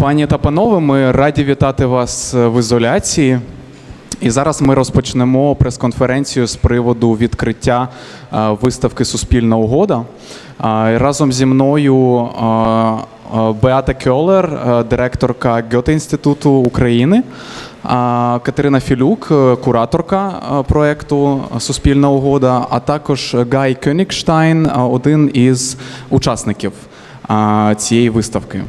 Пані та панове, ми раді вітати вас в ізоляції. І зараз ми розпочнемо прес-конференцію з приводу відкриття е, виставки Суспільна угода. Е, Разом зі мною е, е, Беата Кьолер, е, директорка Гьоте інституту України, е, Катерина Філюк, е, кураторка е, проекту Суспільна угода, а також Гай Кьонігштайн, е, один із учасників цієї виставки.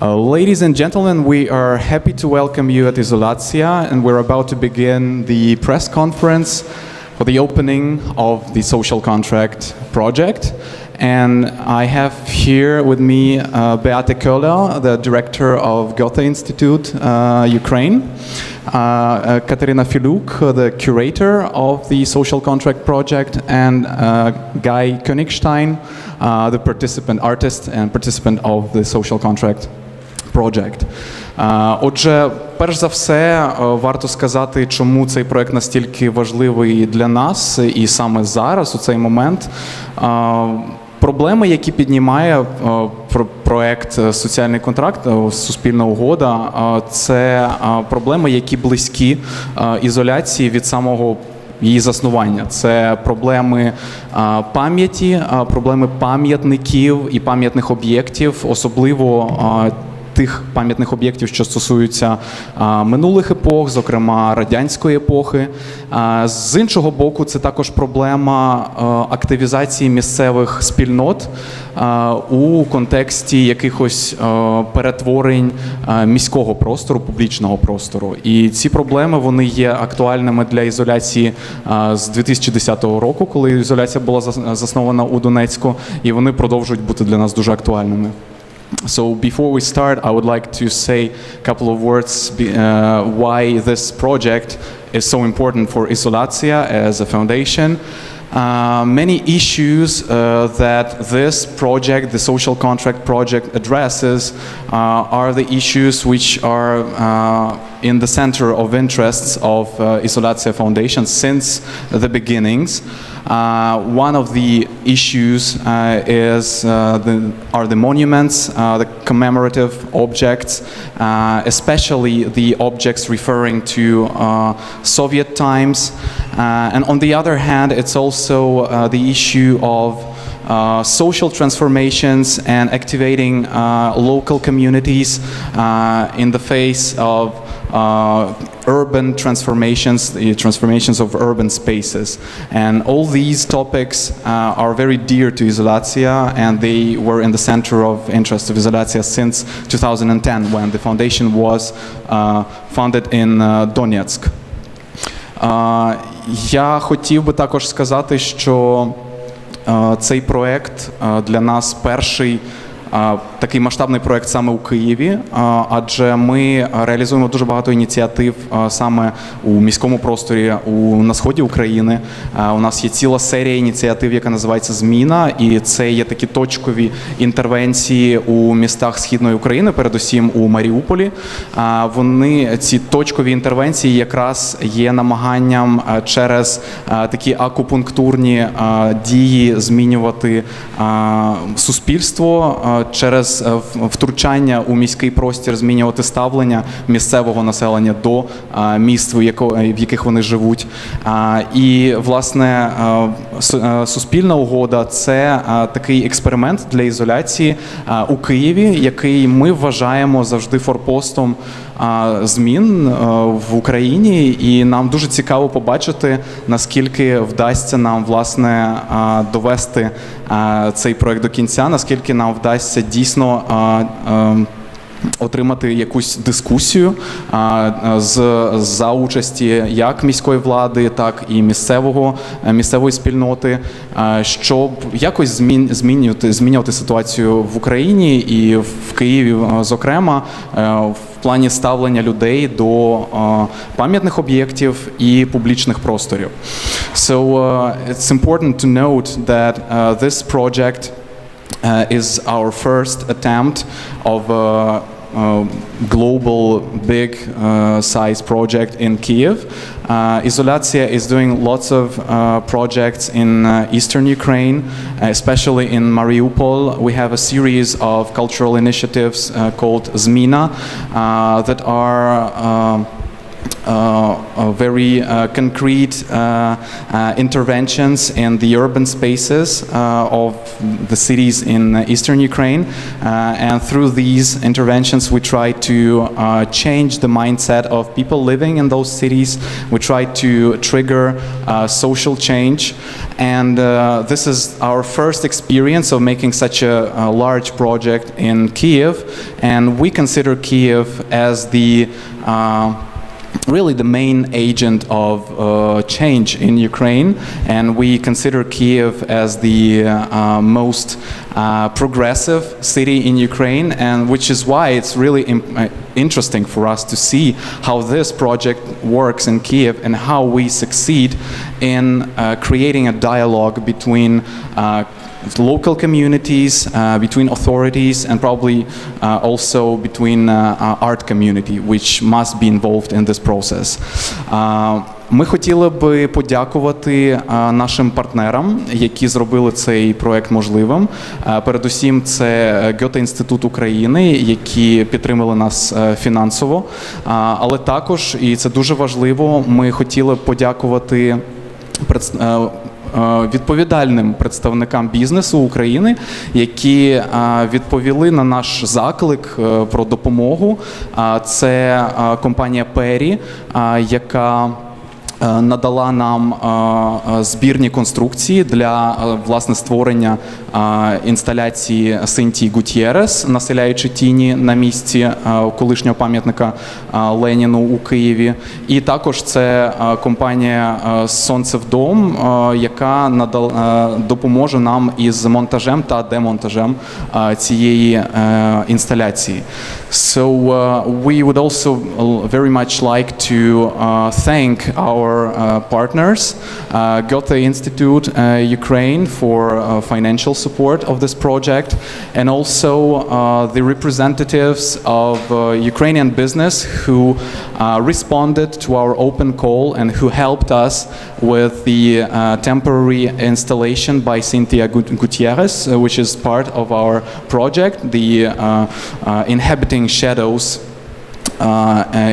Uh, ladies and gentlemen, we are happy to welcome you at Isolatia, and we're about to begin the press conference for the opening of the social contract project. And I have here with me uh, Beate Köhler, the director of Goethe Institute, uh, Ukraine. Uh, uh, Katerina Filuk, uh, the curator of the social contract project, and uh, Guy Königstein, uh, the participant artist and participant of the social contract project. Е, Отже, перш за все, е, варто сказати, чому цей проект настільки важливий для нас, і саме зараз, у цей момент. Е, Проблеми, які піднімає е, про- проект соціальний контракт, суспільна угода, це проблеми, які близькі ізоляції від самого її заснування. Це проблеми пам'яті, проблеми пам'ятників і пам'ятних об'єктів, особливо. Тих пам'ятних об'єктів, що стосуються минулих епох, зокрема радянської епохи. А, з іншого боку, це також проблема активізації місцевих спільнот у контексті якихось перетворень міського простору, публічного простору. І ці проблеми вони є актуальними для ізоляції з 2010 року, коли ізоляція була зас- заснована у Донецьку, і вони продовжують бути для нас дуже актуальними. So before we start, I would like to say a couple of words be- uh, why this project is so important for Isolatia as a foundation. Uh, many issues uh, that this project, the social contract project, addresses uh, are the issues which are uh, in the center of interests of uh, Isolatia Foundation since the beginnings. Uh, one of the issues uh, is uh, the, are the monuments, the commemorative objects, especially the objects referring to Soviet times. And on the other hand, it's also the issue of uh, social transformations and activating uh, local communities uh, in the face of urban transformations, the transformations of urban spaces. And all these topics uh, are very dear to Isolatia and they were in the center of interest of Isolatia since 2010 when the foundation was uh, founded in uh, Donetsk. Е, Я хотів би також сказати, що е, цей проект е, для нас перший е, такий масштабний проект саме у Києві, адже ми реалізуємо дуже багато ініціатив саме у міському просторі у на сході України. У нас є ціла серія ініціатив, яка називається Зміна, і це є такі точкові інтервенції у містах східної України, передусім у Маріуполі. Вони ці точкові інтервенції якраз є намаганням через такі акупунктурні дії змінювати суспільство через е, втручання у міський простір, змінювати ставлення місцевого населення до е, міст, в яко- в яких вони живуть. Е, І власне е, су- е, суспільна угода це е, такий експеримент для ізоляції е, у Києві, який ми вважаємо завжди форпостом змін е, в Україні, і нам дуже цікаво побачити, наскільки вдасться нам власне довести цей проект до кінця, наскільки нам вдасться дійсно. Отримати якусь дискусію з за участі як міської влади, так і місцевого е, місцевої спільноти, а, щоб якось змін, змінювати змінювати ситуацію в Україні і в Києві, е, зокрема, е, в плані ставлення людей до е, пам'ятних об'єктів і публічних просторів. So uh, it's important to note that uh, this project uh, is our first attempt of uh, global big uh, size project in Kiev. Uh, is doing lots of uh, projects in uh, eastern Ukraine, especially in Mariupol. We have a series of cultural initiatives uh, called Zmina uh, that are uh, uh, very uh, concrete uh, uh, interventions in the urban spaces uh, of the cities in eastern Ukraine. Uh, and through these interventions, we try to uh, change the mindset of people living in those cities. We try to trigger uh, social change. And uh, this is our first experience of making such a, a large project in Kiev. And we consider Kiev as the uh, really the main agent of uh, change in Ukraine, and we consider Kiev as the uh, most uh, progressive city in Ukraine, and which is why it's really uh, interesting for us to see how this project works in Kiev and how we succeed in uh, creating a dialogue between uh, local communities, uh, between authorities, and probably uh, also between uh, uh, art community, which must be involved in this process. Ми хотіли би подякувати нашим партнерам, які зробили цей проект можливим. Передусім, це Гьоте Інститут України, які підтримали нас е, фінансово. Але також, і це дуже важливо, ми хотіли б подякувати е, е, відповідальним представникам бізнесу України, які відповіли на наш заклик про допомогу. Це компанія Пері, яка надала нам е, е, збірні конструкції для е, власне створення е, інсталяції Синтії Гутєрес, населяючи тіні на місці колишнього пам'ятника Леніну у Києві. І також це компанія е, Сонцевдом, яка допоможе нам із монтажем та демонтажем цієї е, інсталяції. So uh, we would also very much like to uh, thank our uh, partners, uh, Goethe Institute uh, Ukraine for uh, financial support of this project, and also uh, the representatives of uh, Ukrainian business who uh, responded to our open call and who helped us with the temporary installation by Cynthia Gutierrez, which is part of our project, the inhabiting shadows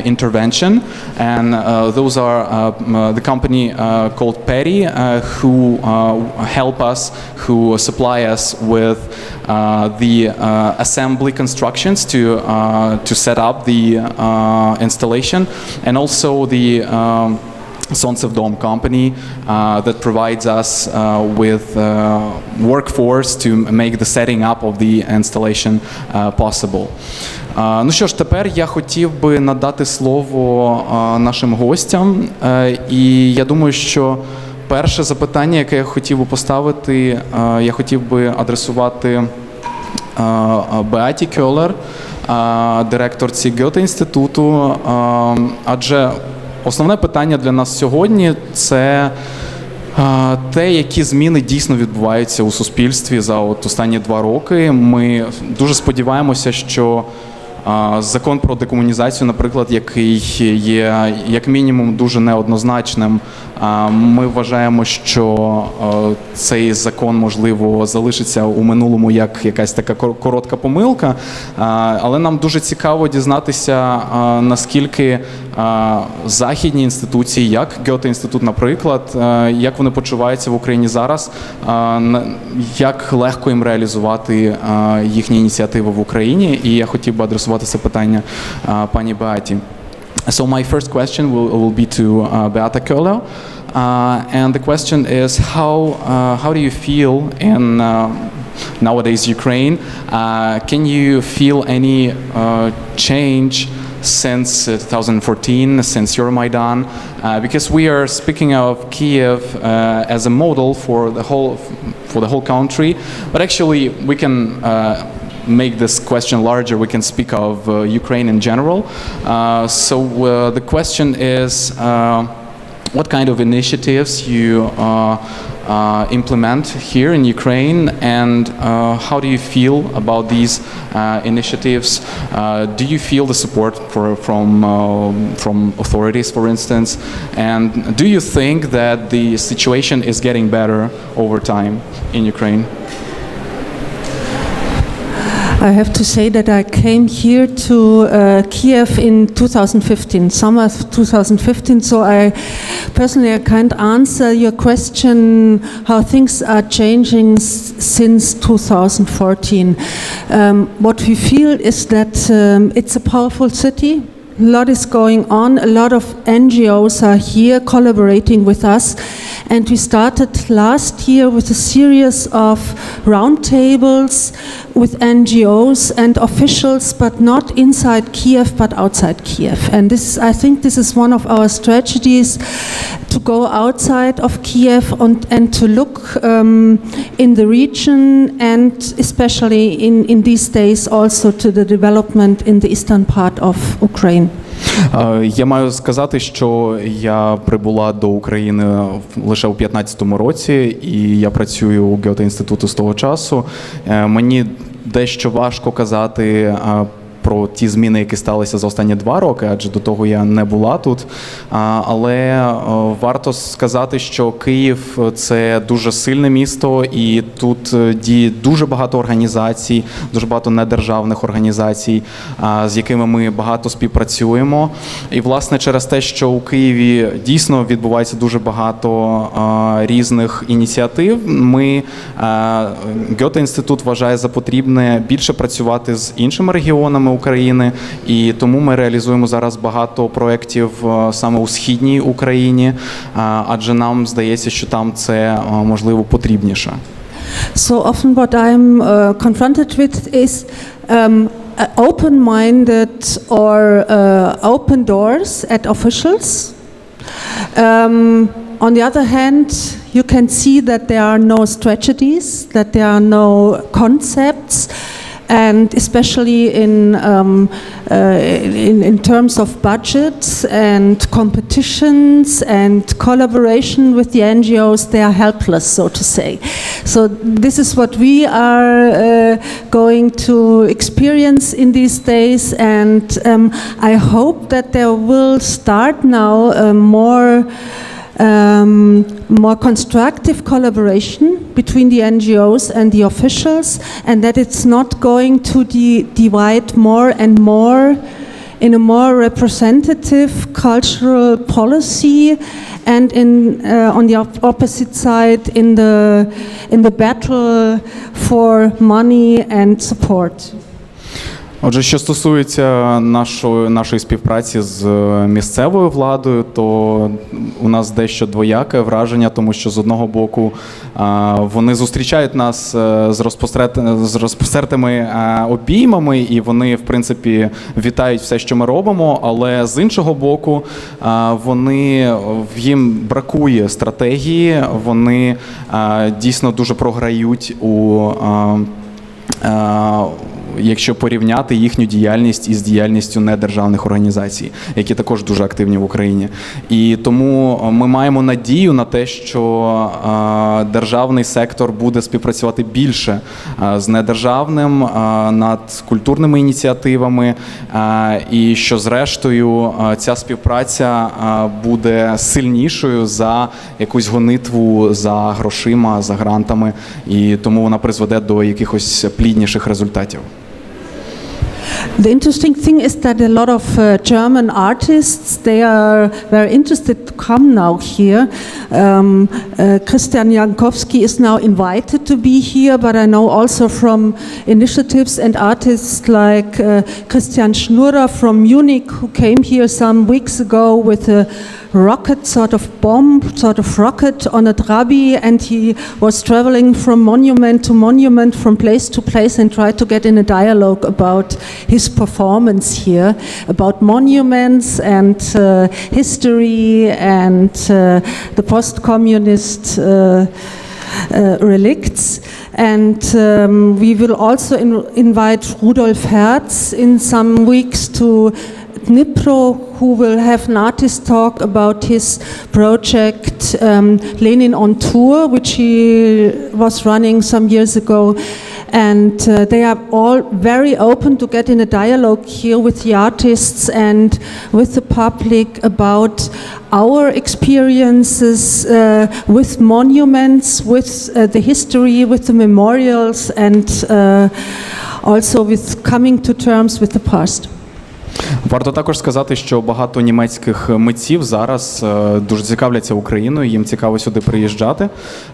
intervention, and uh, those are uh, uh, the company uh, called uh, who uh, help us, who supply us with uh, the uh, assembly constructions to uh, to set up the uh, installation, and also the. Um, of Dome company uh, that provides us uh, with uh, workforce to make the setting up of the installation uh, possible. Ну що ж, тепер я хотів би надати слово нашим гостям, Е, і я думаю, що перше запитання, яке я хотів би поставити, я хотів би адресувати Беаті Кьолер, директорці Гьоте інституту. Адже основне питання для нас сьогодні це те, які зміни дійсно відбуваються у суспільстві за от останні два роки. Ми дуже сподіваємося, що Закон про декомунізацію, наприклад, який є як мінімум дуже неоднозначним. Ми вважаємо, що цей закон можливо залишиться у минулому як якась така коротка помилка. Але нам дуже цікаво дізнатися, наскільки західні інституції, як Гьоте інститут, наприклад, е, як вони почуваються в Україні зараз, як легко їм реалізувати їхні ініціативи в Україні. І я хотів би адресувати це питання пані Беаті. So my first question will, will be to uh, Beata Köhler. Uh, and the question is how, uh, how do you feel in uh, nowadays Ukraine? Uh, can you feel any uh, change since uh, 2014, since Euromaidan? Uh, because we are speaking of Kiev uh, as a model for the whole, for the whole country, but actually we can uh, make this question larger, we can speak of uh, Ukraine in general. Uh, so the question is, what kind of initiatives you uh, uh, implement here in Ukraine, and uh, how do you feel about these uh, initiatives? Uh, do you feel the support for, from uh, from authorities, for instance, and do you think that the situation is getting better over time in Ukraine? I have to say that I came here to uh, Kiev in 2015, summer of 2015. So I personally I can't answer your question how things are changing since 2014. Um, what we feel is that um, it's a powerful city. A lot is going on. A lot of NGOs are here collaborating with us. And we started last year with a series of roundtables with NGOs and officials, but not inside Kiev, but outside Kiev. And this, I think this is one of our strategies to go outside of Kiev and, and to look um, in the region and especially in, in these days also to the development in the eastern part of Ukraine. Е, Я маю сказати, що я прибула до України лише у 15-му році, і я працюю у Гьоте інституту з того часу. Е, Мені дещо важко казати. Е, Про ті зміни, які сталися за останні два роки, адже до того я не була тут. Але е, варто сказати, що Київ це дуже сильне місто, і тут е, діє дуже багато організацій, дуже багато недержавних організацій, з якими ми багато співпрацюємо. І власне через те, що у Києві дійсно відбувається дуже багато різних ініціатив, ми Гьоте інститут вважає за потрібне більше працювати з іншими регіонами України, і тому ми реалізуємо зараз багато проєктів саме у східній Україні, адже нам здається, що там це можливо потрібніше. So often, what I'm uh, confronted with is um, open minded or uh, open doors at officials. Um, on the other hand, you can see that there are no strategies, that there are no concepts. And especially in, um, uh, in, in terms of budgets and competitions and collaboration with the NGOs, they are helpless, so to say. So this is what we are uh, going to experience in these days, and um, I hope that there will start now a more um, more constructive collaboration between the NGOs and the officials, and that it's not going to de- divide more and more in a more representative cultural policy and in uh, on the op- opposite side in the in the battle for money and support. Отже, що стосується нашої, нашої співпраці з е, місцевою владою, то у нас дещо двояке враження, тому що з одного боку вони зустрічають нас е, з, з розпостертими е, обіймами, і вони, в принципі, вітають все, що ми робимо. Але з іншого боку, вони їм бракує стратегії, вони дійсно дуже програють у. Якщо порівняти їхню діяльність із діяльністю недержавних організацій, які також дуже активні в Україні. І тому ми маємо надію на те, що е, державний сектор буде співпрацювати більше е, з недержавним е, над культурними ініціативами, е, і що зрештою е, ця співпраця е, буде сильнішою за якусь гонитву за грошима, за грантами, і тому вона призведе до якихось плідніших результатів. The interesting thing is that a lot of uh, German artists they are very interested to come now here. Um, uh, Christian Jankowski is now invited to be here, but I know also from initiatives and artists like uh, Christian Schnurrer from Munich who came here some weeks ago with a rocket sort of bomb, sort of rocket on a trabi, and he was traveling from monument to monument, from place to place, and tried to get in a dialogue about his performance here, about monuments and uh, history and uh, the post-communist. Uh, uh, relicts. And um, we will also in- invite Rudolf Herz in some weeks to Dnipro, who will have an artist talk about his project um, Lenin on Tour, which he was running some years ago. And uh, they are all very open to get in a dialogue here with the artists and with the public about our experiences uh, with monuments, with uh, the history, with the memorials, and uh, also with coming to terms with the past. Варто також сказати, що багато німецьких митців зараз е, дуже цікавляться Україною. Їм цікаво сюди приїжджати.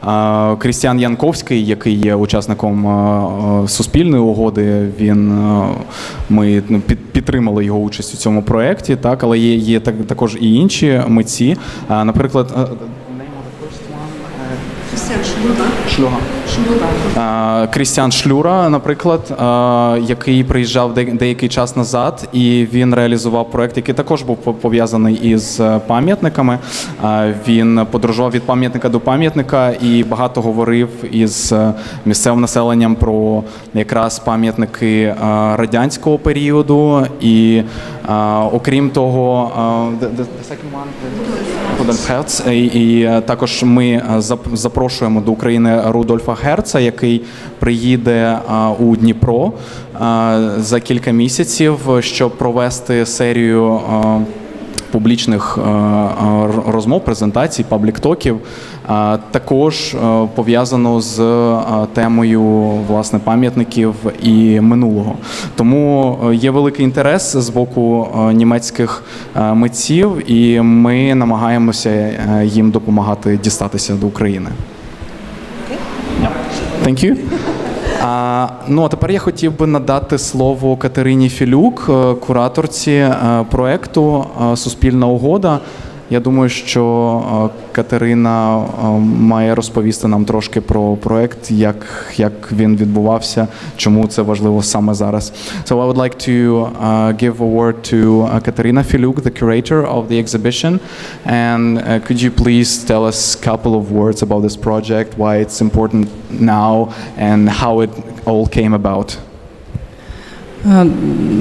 Е, Крістіан Янковський, який є учасником е, суспільної угоди, він ми ну, підтримали його участь у цьому проєкті. Так, але є, є так, також і інші митці. Наприклад, Шлюга. Е, Крістіан Шлюра, наприклад, який приїжджав де- деякий час назад, і він реалізував проект, який також був по- пов'язаний із е, пам'ятниками. Він подорожував від пам'ятника до пам'ятника і багато говорив із е, місцевим населенням про якраз пам'ятники е, радянського періоду. І е, окрім того, Рудольф Герц. І, також ми запрошуємо до України Рудольфа Герца, який приїде у Дніпро за кілька місяців, щоб провести серію. Публічних е, е, розмов, презентацій, паблік-токів е, також пов'язано з темою власне пам'ятників і минулого. Тому є великий інтерес з боку німецьких митців, і ми намагаємося їм допомагати дістатися до України. Thank you. А, ну а тепер я хотів би надати слово Катерині Філюк, е, кураторці е, проекту е, Суспільна угода. Я думаю, що е, Катерина е, має розповісти нам трошки про проект, як, як він відбувався, чому це важливо саме зараз. So I would like to uh, give a word to uh, Katerina Filuk, the curator of the exhibition. And uh, could you please tell us a couple of words about this project, why it's important now, and how it all came about? А,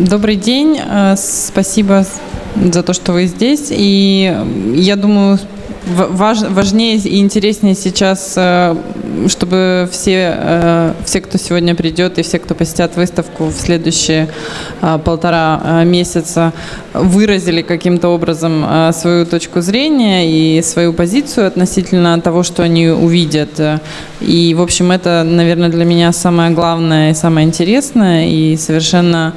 Добрый день, спасибо за то, что вы здесь. И я думаю, важ- важнее и интереснее сейчас, э, чтобы все, э, все, кто сегодня придет, и все, кто посетят выставку в следующие а, полтора месяца, выразили каким-то образом свою точку зрения и свою позицию относительно того, что они увидят. И, в общем, это, наверное, для меня самое главное и самое интересное, и совершенно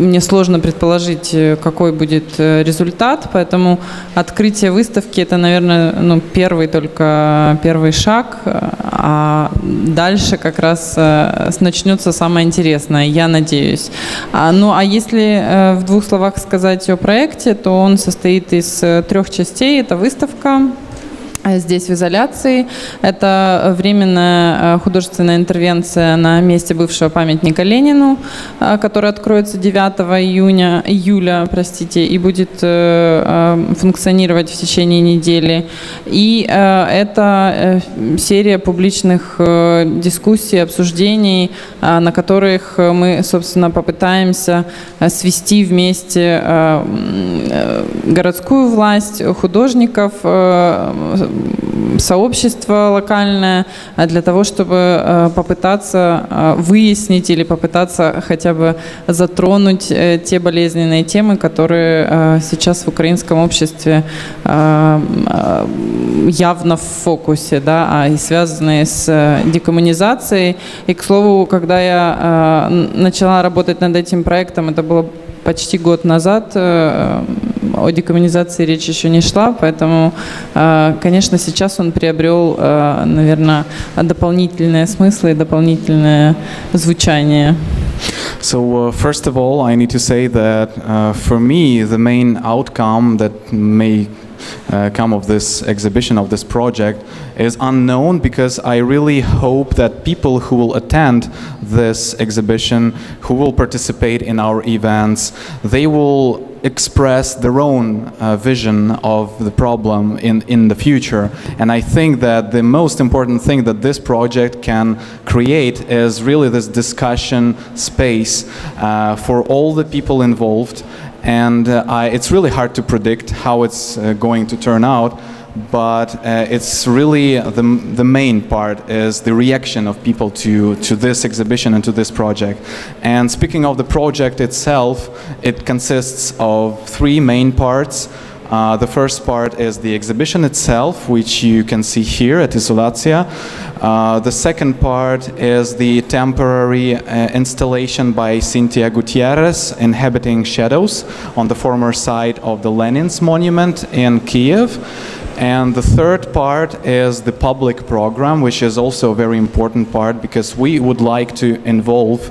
мне сложно предположить, э, какой будет э, результат, поэтому открытие выставки это, наверное, ну, первый только первый шаг, э, а дальше как раз э, с- начнется самое интересное, я надеюсь. А, ну, а если э, в двух словах сказать о проекте, то он состоит из э, трех частей. Это выставка, э, Здесь в изоляции. Это временная э, художественная интервенция на месте бывшего памятника Ленину, э, который откроется 9 июня, июля простите, и будет э, э, функционировать в течение недели. И э, это э, серия публичных э, дискуссий, обсуждений, э, на которых э, мы, собственно, попытаемся э, свести вместе э, э, городскую власть, художников, э, сообщество локальное а для того, чтобы э, попытаться э, выяснить или попытаться хотя бы затронуть э, те болезненные темы, которые э, сейчас в украинском обществе э, э, явно в фокусе, да, а и связанные с э, декоммунизацией. И, к слову, когда я э, н- начала работать над этим проектом, это было почти год назад, э, о декоммунизации речь еще не шла, поэтому, э, конечно, сейчас он приобрел, э, наверное, дополнительные смыслы и дополнительное звучание. So, uh, first of all, I need to say that uh, for me, the main outcome that may uh, come of this exhibition, of this project, is unknown because I really hope that people who will attend this exhibition, who will participate in our events, they will express their own uh, vision of the problem in, in the future. And I think that the most important thing that this project can create is really this discussion space uh, for all the people involved. And uh, I, it's really hard to predict how it's uh, going to turn out but uh, it's really the, the main part is the reaction of people to, to this exhibition and to this project. And speaking of the project itself, it consists of three main parts. Uh, the first part is the exhibition itself, which you can see here at Isolatia. Uh, the second part is the temporary uh, installation by Cynthia Gutierrez, Inhabiting Shadows, on the former site of the Lenin's monument in Kiev. And the third part is the public program, which is also a very important part because we would like to involve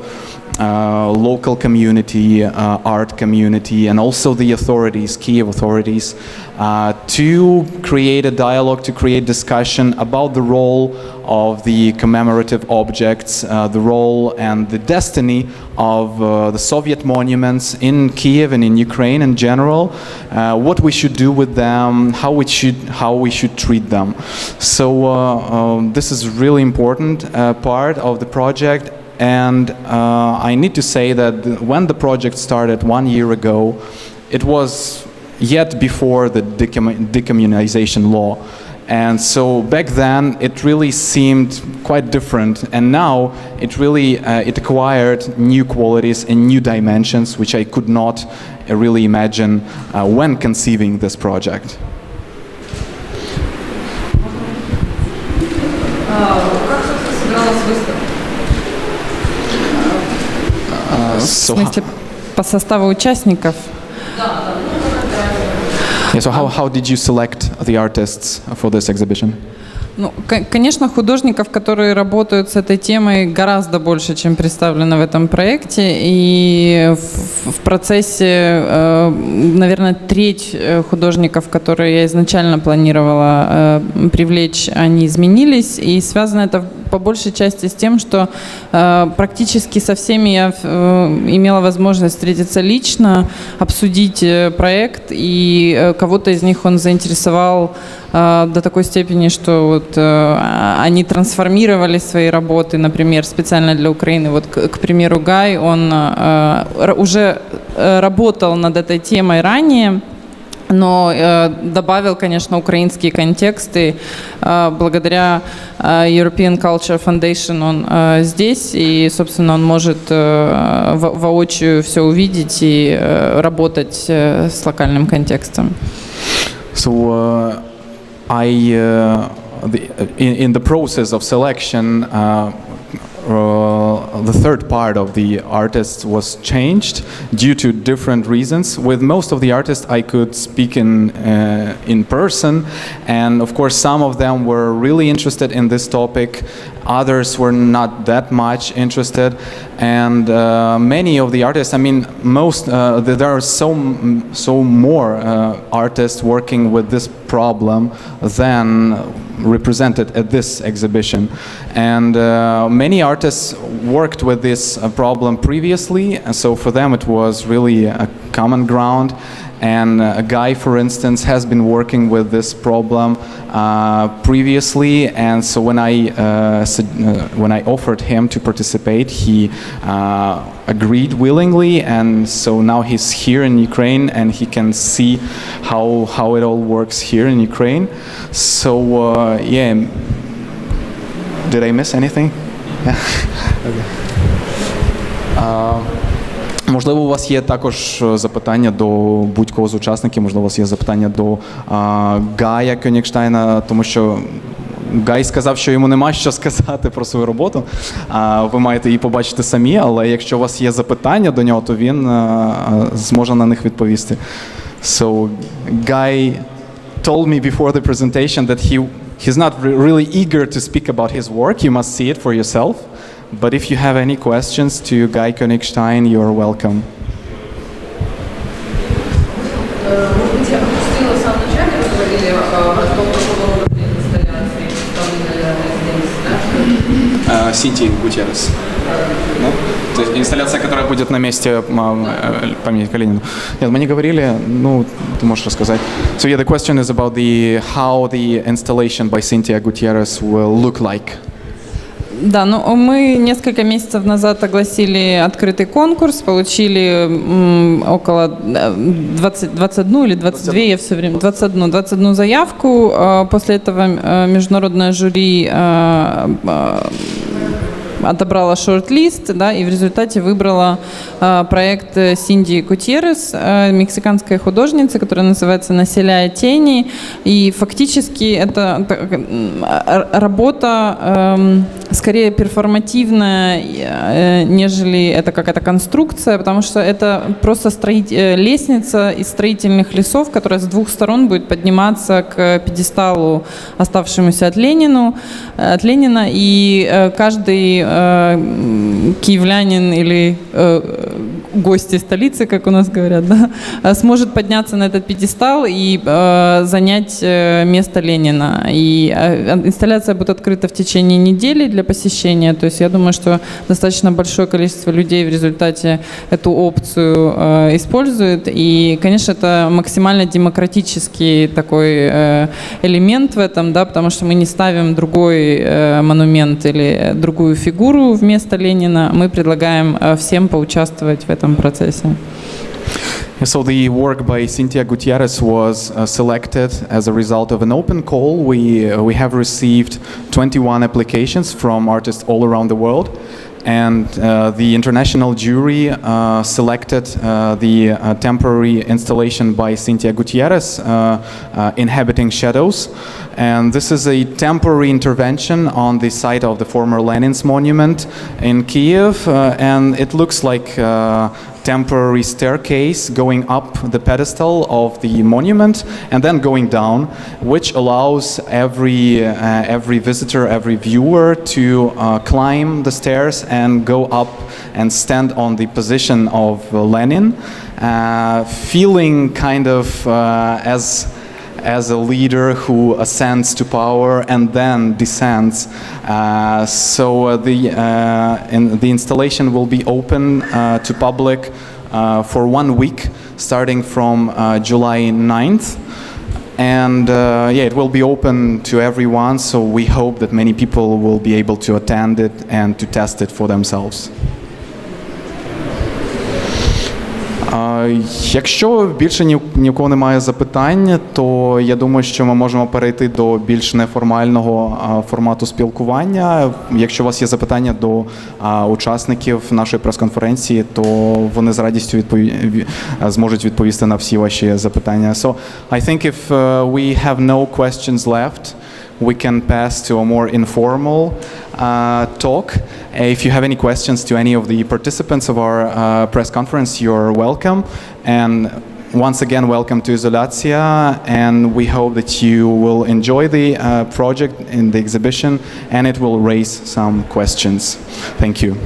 local community, uh, art community, and also the authorities, Kiev authorities, uh, to create a dialogue, to create discussion about the role of the commemorative objects, uh, the role and the destiny of uh, the Soviet monuments in Kiev and in Ukraine in general, uh, what we should do with them, how we should how we should treat them. So uh, um, this is really important uh, part of the project, and uh, I need to say that when the project started one year ago, it was yet before the decommu- decommunization law. And so back then it really seemed quite different, and now it really uh, it acquired new qualities and new dimensions, which I could not uh, really imagine uh, when conceiving this project. В so, смысле, по составу участников? yeah, so how, how did you select the artists for this exhibition? Ну, конечно, художников, которые работают с этой темой, гораздо больше, чем представлено в этом проекте. И в, в процессе, э, наверное, треть э, художников, которые я изначально планировала э, привлечь, они изменились. И связано это по большей части с тем, что э, практически со всеми я э, имела возможность встретиться лично, обсудить э, проект, и э, кого-то из них он заинтересовал э, до такой степени, что вот э, они трансформировали свои работы, например, специально для Украины. Вот, к, к примеру, Гай, он э, уже э, работал над этой темой ранее, но э, добавил, конечно, украинские контексты. Э, благодаря э, European Culture Foundation он э, здесь, и, собственно, он может э, во- воочию все увидеть и э, работать э, с локальным контекстом. So uh, I, uh, the, in, in the process of selection, uh, uh, the third part of the artists was changed due to different reasons. With most of the artists, I could speak in uh, in person, and of course, some of them were really interested in this topic. Others were not that much interested, and uh, many of the artists. I mean, most uh, there are so so more uh, artists working with this problem than represented at this exhibition. And uh, many artists worked with this uh, problem previously, so for them it was really a common ground. And uh, a guy, for instance, has been working with this problem uh, previously, and so when I uh, uh, when I offered him to participate, he uh, agreed willingly, and so now he's here in Ukraine, and he can see how how it all works here in Ukraine. So uh, yeah, did I miss anything? Uh, Можливо, у вас є також е, запитання до будь-кого з учасників, можливо, у вас є запитання до а, Гая Кьонігштайна, тому що Гай сказав, що йому нема що сказати про свою роботу. А, ви маєте її побачити самі, але якщо у вас є запитання до нього, то він а, а, зможе на них відповісти. So, Guy told me before the presentation that he he's not re- really eager to speak about his work. You must see it for yourself. But if you have any questions to Guy Königstein, you are welcome. Я пропустила в самом начале, вы говорили о том, что было инсталляции, там, наверное, здесь, да? Синтия Гутierrez. No? То есть инсталляция, которая будет на месте м, э, памятника Ленину. Нет, мы не говорили, ну, ты можешь рассказать. So yeah, the question is about the how the installation by Cynthia Gutierrez will look like. Да, ну мы несколько месяцев назад огласили открытый конкурс, получили м, около э, 20, 21 или 22, я все время, 21, 21 заявку. Э, После этого э, международное жюри э, э, отобрала шорт-лист, да, и в результате выбрала э, проект э, Синди Кутьеррес, э, мексиканская художница, которая называется «Населяя тени». И фактически это т- м, р- работа эм, скорее перформативная, э, нежели это какая-то конструкция, потому что это просто строить, э, лестница из строительных лесов, которая с двух сторон будет подниматься к пьедесталу, оставшемуся от Ленину, э, от Ленина, и э, каждый э, киевлянин или э, гости столицы, как у нас говорят, да, э, сможет подняться на этот пьедестал и э, занять э, место Ленина. И э, инсталляция будет открыта в течение недели для посещения. То есть я думаю, что достаточно большое количество людей в результате эту опцию э, использует. И, конечно, это максимально демократический такой э, элемент в этом, да, потому что мы не ставим другой э, монумент или другую фигуру вместо Ленина. Мы предлагаем всем поучаствовать в этом процессе. Yeah, So the work by Cynthia Gutierrez was uh, selected as a result of an open call. We uh, we have received 21 applications from artists all around the world, and uh, the international jury uh, selected uh, the uh, temporary installation by Cynthia Gutierrez, uh, uh, "Inhabiting Shadows." And this is a temporary intervention on the site of the former Lenin's monument in Kiev, and it looks like. Temporary staircase going up the pedestal of the monument and then going down, which allows every uh, every visitor, every viewer to uh, climb the stairs and go up and stand on the position of Lenin, uh, feeling kind of uh, as as a leader who ascends to power and then descends. Uh, so uh, the uh, in, the installation will be open uh, to public for one week, starting from July 9th. And yeah, it will be open to everyone. So we hope that many people will be able to attend it and to test it for themselves. Якщо більше ні, у кого немає запитань, то я думаю, що ми можемо перейти до більш неформального формату спілкування. Якщо у вас є запитання до учасників нашої прес-конференції, то вони з радістю відпові... зможуть відповісти на всі ваші запитання. So I think if uh, we have no questions left, we can pass to a more informal talk. If you have any questions to any of the participants of our uh, press conference, you're welcome. And once again, welcome to Izolatia, and we hope that you will enjoy the uh, project in the exhibition and it will raise some questions. Thank you.